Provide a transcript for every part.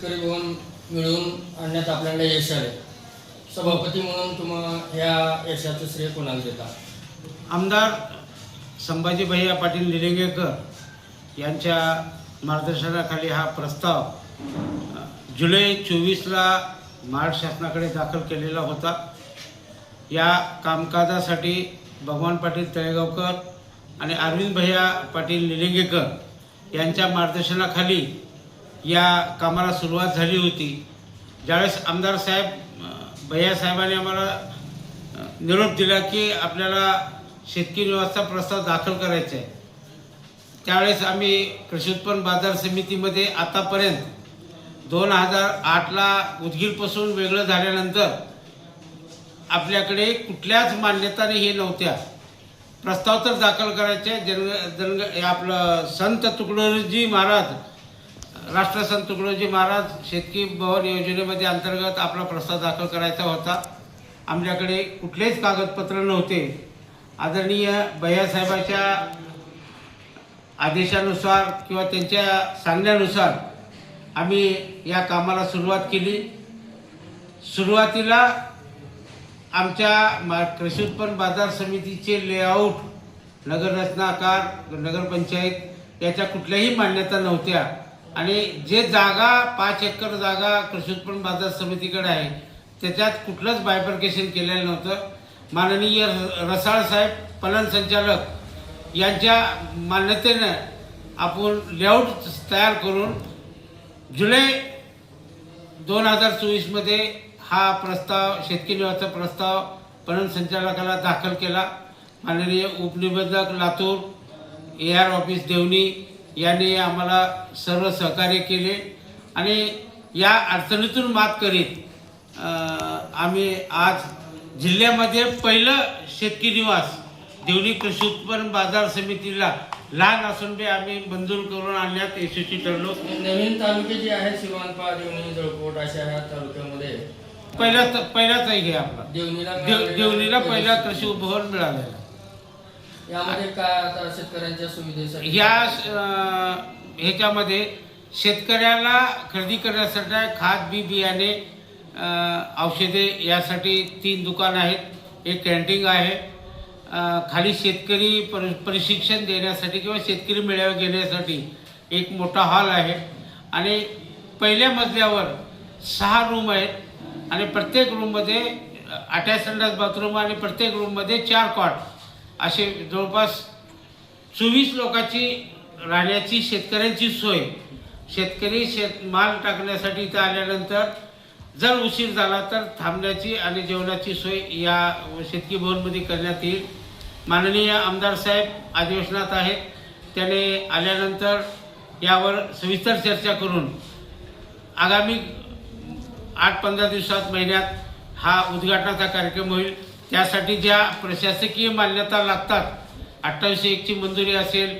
शेतकरी भवन मिळवून आणण्यात आपल्याला यश आले सभापती म्हणून तुम्हाला ह्या यशाचं श्रेय कोणाला देता? आमदार संभाजी भैया पाटील निलंगेकर यांच्या मार्गदर्शनाखाली हा प्रस्ताव जुलै चोवीसला महाराष्ट्र शासनाकडे दाखल केलेला होता. या कामकाजासाठी भगवान पाटील तळेगावकर आणि अरविंद भैया पाटील निलंगेकर यांच्या मार्गदर्शनाखाली या कामाला सुरुवात झाली होती. ज्यावेळेस आमदार साहेब भैया साहेबांनी आम्हाला निरोप दिला की आपल्याला शेतकरी निवासचा प्रस्ताव दाखल करायचा आहे. त्यावेळेस आम्ही कृषी उत्पन्न बाजार समितीमध्ये आतापर्यंत दोन हजार आठला उदगीरपासून वेगळं झाल्यानंतर आपल्याकडे कुठल्याच मान्यताने हे नव्हत्या. प्रस्ताव तर दाखल करायचे. जन जन आपलं संत तुकडोजी महाराज राष्ट्रसंत तुकडोजी महाराज शेतकी भवन योजनेमध्ये अंतर्गत आपला प्रस्ताव दाखल करायचा होता. आमच्याकडे कुठलेच कागदपत्र नव्हते. आदरणीय भैयासाहेबाच्या आदेशानुसार किंवा त्यांच्या सांगण्यानुसार आम्ही या कामाला सुरुवात केली. सुरुवातीला आमच्या मा कृषी उत्पन्न बाजार समितीचे लेआउट नगररचनाकार नगरपंचायत याच्या कुठल्याही मान्यता नव्हत्या. आणि जे जागा पाच एकर जागा कृषी उत्पन्न बाजार समितीकडे आहे त्याच्यात कुठलंच बायफर्केशन केलेलं नव्हतं. माननीय र- रसाळ साहेब संचालक यांच्या मान्यतेनं आपण लेआउट तयार करून जुलै दोन हजार चोवीसमध्ये हा प्रस्ताव शेतकरी निवासाचा प्रस्ताव पणन संचालकाला दाखल केला. माननीय उपनिबंधक Latur A R office Deoni यांनी आम्हाला सर्व सहकार्य केले आणि या अडचणीतून मात करीत आम्ही आज जिल्ह्यामध्ये पहिलं शेतकरी निवास देवणी कृषी उत्पन्न बाजार समितीला लहान असून बी आम्ही मंजूर करून आणण्यात यशस्वी ठरलो नवीन तालुके जे आहेत सिवानपा देवणी जळकोट अशा ह्या तालुक्यामध्ये पहिला पहिलाच आहे आपला देवणीला देवणीला पहिला. कृषी उपभवन मिळालेला यामध्ये काय आता शेतकऱ्यांच्या सुविधेसाठी? ह्या अं, ह्याच्यामध्ये शेतकऱ्याला खरेदी करण्यासाठी खाद बी बियाणे अं, औषधे यासाठी तीन दुकान आहेत. एक कॅन्टीन आहे. अं, खाली शेतकरी पर प्रशिक्षण देण्यासाठी किंवा शेतकरी मेळावे घेण्यासाठी एक मोठा हॉल आहे. आणि पहिल्या मजल्यावर सहा रूम आहेत. आणि प्रत्येक रूममध्ये अटॅच संडास बाथरूम आणि प्रत्येक रूममध्ये चार कॉट असे जवळपास चोवीस लोकांची राहण्याची शेतकऱ्यांची सोय. शेतकरी शेत माल टाकण्यासाठी इथं आल्यानंतर जर उशीर झाला तर थांबण्याची आणि जेवणाची सोय या शेतकी भवनमध्ये करण्यात येईल. माननीय आमदार साहेब अधिवेशनात आहेत. त्याने आल्यानंतर यावर सविस्तर चर्चा करून आगामी आठ पंधरा दिवसात महिन्यात हा उद्घाटनाचा कार्यक्रम होईल. त्यासाठी ज्या प्रशासकीय मान्यता लागतात अठ्ठावीसशे एकची मंजुरी असेल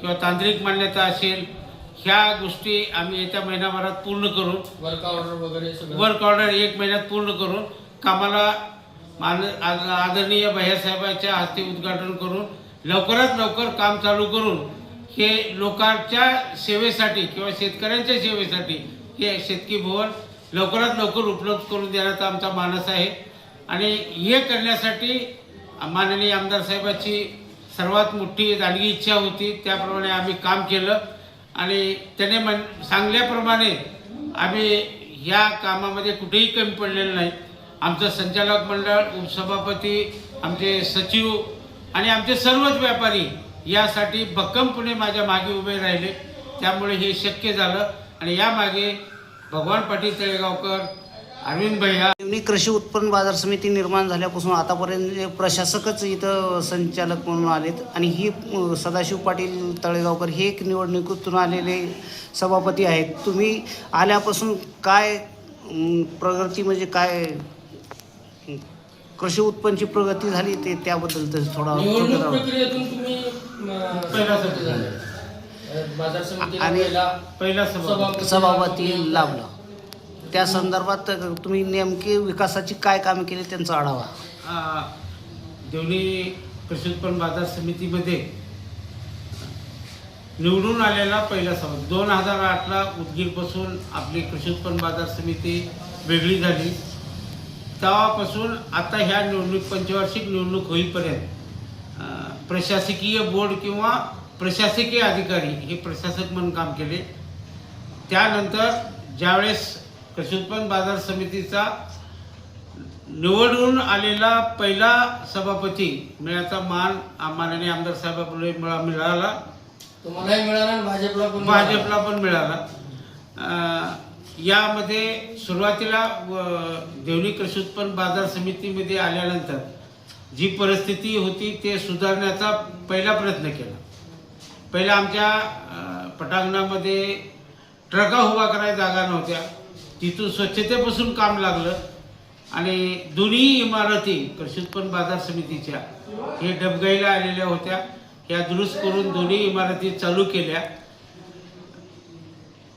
किंवा तांत्रिक मान्यता असेल ह्या गोष्टी आम्ही येत्या महिन्याभरात पूर्ण करून वर्क ऑर्डर वगैरे वर्क ऑर्डर एक महिन्यात पूर्ण करून कामाला मान आदरणीय भैयासाहेबांच्या हस्ते उद्घाटन करून लवकरात लवकर काम चालू करून हे लोकांच्या सेवेसाठी किंवा शेतकऱ्यांच्या सेवेसाठी हे शेतकी भवन लवकरात लवकर उपलब्ध करून देण्याचा आमचा मानस आहे. आणि हे करण्यासाठी माननीय आमदार साहेबाची सर्वात मोठी जाणगी इच्छा होती. त्याप्रमाणे आम्ही काम केलं आणि त्याने म्हण सांगल्याप्रमाणे आम्ही या कामामध्ये कुठेही कमी पडलेलं नाही. आमचं संचालक मंडळ उपसभापती आमचे सचिव आणि आमचे सर्वच व्यापारी यासाठी भक्कमपणे माझ्या मागे उभे राहिले. त्यामुळे हे शक्य झालं आणि यामागे भगवान पाटील तळेगावकर अरविंद भैया देवणी कृषी उत्पन्न बाजार समिती निर्माण झाल्यापासून आतापर्यंत प्रशासकच इथं संचालक म्हणून आलेत आणि ही सदाशिव पाटील तळेगावकर हे एक निवडणुकीतून आलेले सभापती आहेत. तुम्ही आल्यापासून काय प्रगती म्हणजे काय कृषी उत्पन्नची प्रगती झाली ते त्याबद्दल तर थोडा आणि- पहिला पहिला सभा सभापती सभापती लाभला. त्या संदर्भात तुम्ही नेमकी विकासाची काय कामे केली त्यांचा आढावा? देवणी कृषी बाजार समितीमध्ये निवडून आलेला पहिला सभा. दोन हजार आठला उदगीरपासून आपली कृषी उत्पन्न बाजार समिती वेगळी झाली. तेव्हापासून आता ह्या निवडणूक पंचवार्षिक निवडणूक होईपर्यंत प्रशासकीय बोर्ड किंवा प्रशासकीय अधिकारी हे प्रशासक म्हणून काम केले. त्यानंतर ज्यावेळेस कृषी उत्पन्न बाजार समितीचा निवडून आलेला पहिला सभापती मिळाचा मान माननीय आमदार मला मिळाला. तुम्हालाही मिळाला आणि भाजपला पण भाजपला पण मिळाला. यामध्ये सुरुवातीला देवणी कृषी उत्पन्न बाजार समितीमध्ये आल्यानंतर जी परिस्थिती होती ते सुधारण्याचा पहिला प्रयत्न केला. पहिला आमच्या पटांगणामध्ये ट्रका उभा करायला जागा नव्हत्या. तिथून स्वच्छतेपासून काम लागलं. आणि दोन्ही इमारती कृषी उत्पन्न बाजार समितीच्या हे डबगाईला आलेल्या होत्या. या दुरुस्त करून दोन्ही इमारती चालू केल्या.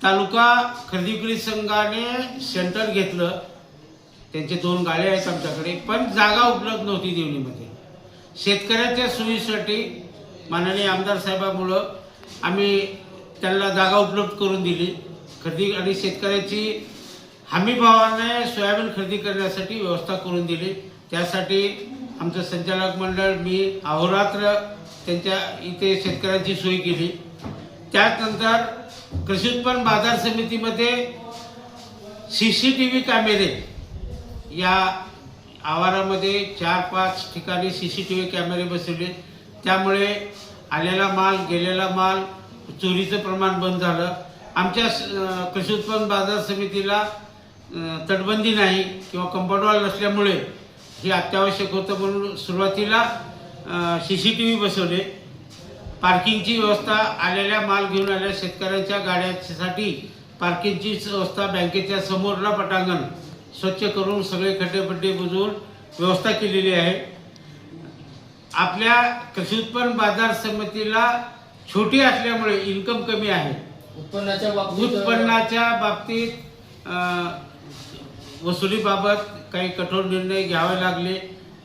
तालुका खरेदी विक्री संघाने सेंटर घेतलं. त्यांचे दोन गाड्या आहेत आमच्याकडे पण जागा उपलब्ध नव्हती देवणीमध्ये शेतकऱ्याच्या सोयीसाठी माननीय आमदार साहेबामुळं आम्ही त्यांना जागा उपलब्ध करून दिली. खरेदी आणि शेतकऱ्याची हमी भावाने सोयाबीन खरेदी करण्यासाठी व्यवस्था करून दिली. त्यासाठी आमचं संचालक मंडळ मी अहोरात्र त्यांच्या इथे शेतकऱ्यांची सोय केली. त्यानंतर कृषी उत्पन्न बाजार समितीमध्ये सी सी टी व्ही कॅमेरे या आवारामध्ये चार पाच ठिकाणी सी सी टी व्ही कॅमेरे बसवले. त्यामुळे आलेला माल गेलेला माल चोरीचं प्रमाण बंद झालं. आमच्या कृषी उत्पन्न बाजार समितीला तटबंदी नाही किंवा कंपाऊंड वॉल नसल्यामुळे हे अत्यावश्यक होतं म्हणून सुरुवातीला सी सी टी व्ही बसवले. पार्किंगची व्यवस्था आलेल्या माल घेऊन आलेल्या शेतकऱ्यांच्या गाड्यांसाठी पार्किंगची व्यवस्था बँकेच्या समोरला पटांगण स्वच्छ करून सगळे खड्डे बुजवून व्यवस्था केलेली आहे. आपल्या कृषी उत्पन्न बाजार समितीला छोटी असल्यामुळे इन्कम कमी आहे. उत्पन्नाच्या उत्पन्नाच्या बाबतीत वसुलीबाबत काही कठोर निर्णय घ्यावे लागले.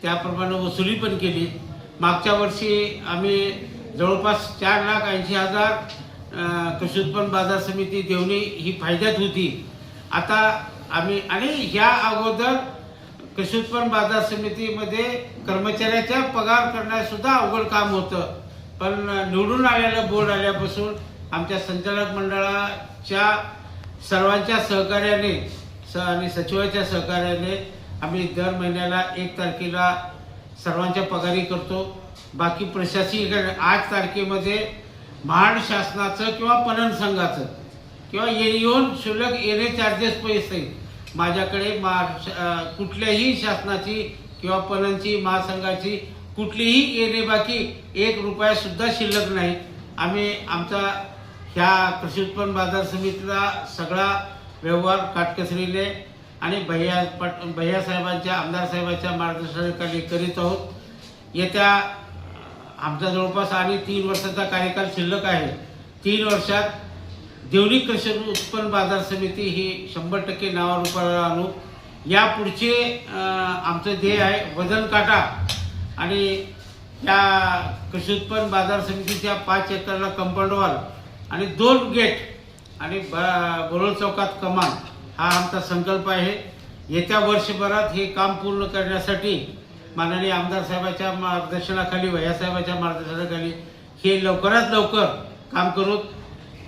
त्याप्रमाणे वसुली पण केली. मागच्या वर्षी आम्ही जवळपास चार लाख ऐंशी हजार कृषी उत्पन्न बाजार समिती देवणी ही फायद्यात होती. आता आम्ही आणि ह्या अगोदर कृषी उत्पन्न बाजार समितीमध्ये कर्मचाऱ्याचा पगार करण्यासुद्धा अवघड काम होतं. पण निवडून आलेलं बोर्ड आल्यापासून आमच्या संचालक मंडळाच्या सर्वांच्या सहकार्याने स आणि सचिवाच्या सहकार्याने आम्ही दर महिन्याला एक तारखेला सर्वांच्या पगारी करतो. बाकी प्रशासकीय आठ तारखेमध्ये महाड शासनाचं किंवा पणन संघाचं किंवा ये येऊन शुल्क येणे चार्जेस पैसे माझ्याकडे मा कुठल्याही शासनाची किंवा पणनची महासंघाची कुठलीही येणे बाकी एक रुपयासुद्धा शिल्लक नाही. आम्ही आमचा ह्या कृषी उत्पन्न बाजार समितीला सगळा व्यवहार काटकसरीने आणि भैया पट भैयासाहेबांच्या आमदार साहेबांच्या मार्गदर्शनाखाली करीत आहोत. येत्या आमचा जवळपास आणि तीन वर्षाचा कार्यकाल शिल्लक आहे. तीन वर्षात देवणी कृषी उत्पन्न बाजार समिती ही शंभर टक्के नावारूपाला आणू. या पुढचे आमचं ध्येय आहे वजन काटा. आणि या कृषी उत्पन्न बाजार समितीच्या पाच एकरला कंपाऊंड वॉल आणि दोन गेट आणि ब- बरोळ चौकात कमाल हा आमचा संकल्प आहे. येत्या वर्षभरात हे काम पूर्ण करण्यासाठी माननीय आमदार साहेबाच्या मार्गदर्शनाखाली वयासाहेबाच्या मार्गदर्शनाखाली हे लवकरात लवकर काम करू.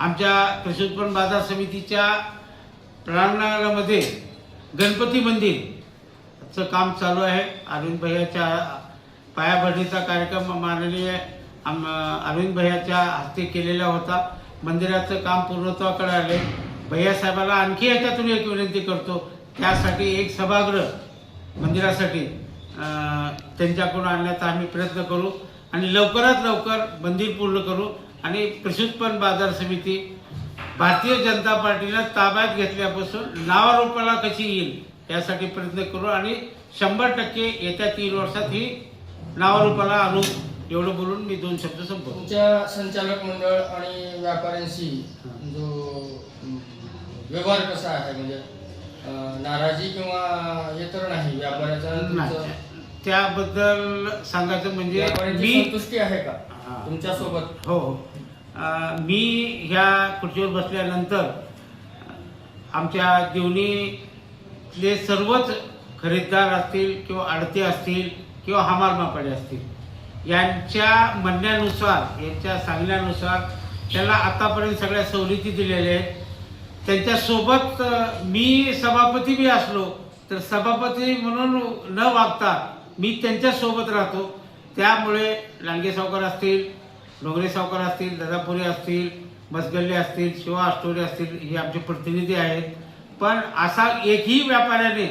आमच्या कृषी उत्पन्न बाजार समितीच्या प्रांगणामध्ये गणपती मंदिरचं काम चालू आहे. अरविंद भैयाच्या पायाभरणीचा कार्यक्रम माननीय आम अरविंद भैयाच्या हस्ते केलेला होता. मंदिराचं काम पूर्णत्वाकडे आले भैयासाहेबाला आणखी याच्यातून एक विनंती करतो. त्यासाठी एक सभागृह मंदिरासाठी त्यांच्याकडून आणण्याचा आम्ही प्रयत्न करू. आणि लवकरात लवकर मंदिर पूर्ण करू. आणि कृषी बाजार समिती भारतीय जनता पार्टीनं ताब्यात घेतल्यापासून नावारूपाला कशी येईल यासाठी प्रयत्न करू. आणि शंभर टक्के येत्या तीन वर्षात ही नावारूपाला आणू. एवढं बोलून मी दोन शब्द संपवतो. तुमच्या संचालक मंडळ आणि व्यापाऱ्यांशी जो व्यवहार कसा आहे? म्हणजे नाराजी किंवा हे तर नाही व्यापाऱ्याचा त्याबद्दल सांगायचं म्हणजे मी संतुष्टी आहे का हा. तुमच्यासोबत हो. हो मी ह्या खुर्चीवर बसल्यानंतर आमच्या देवणीतले सर्वच खरेदीदार असतील किंवा आडते असतील किंवा हमाल मापाडे असतील यांच्या म्हणण्यानुसार यांच्या सांगण्यानुसार त्याला आतापर्यंत सगळ्या सवलती दिलेल्या आहेत. त्यांच्यासोबत मी सभापती बी असलो तर सभापती म्हणून न वागता मी त्यांच्यासोबत राहतो. त्यामुळे लांगे सावकार असतील डोंगरे सावकार असतील दादापुरे असतील मसगल्ले असतील शिवा आष्टोरे असतील हे आमचे प्रतिनिधी आहेत. पण असा एकही व्यापाऱ्याने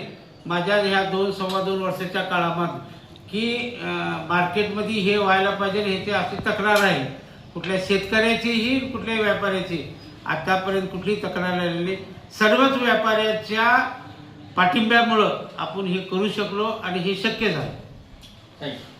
माझ्या ह्या दोन सव्वा दोन वर्षाच्या काळामध्ये की मार्केटमध्ये हे व्हायला पाहिजे हे ते अशी तक्रार आहे. कुठल्या शेतकऱ्याचीही कुठल्याही व्यापाऱ्याची. आतापर्यंत कुठली तक्रार आलेली नाही. सर्वच व्यापाऱ्याच्या पाठिंब्यामुळं आपण हे करू शकलो आणि हे शक्य झालं. थँक्यू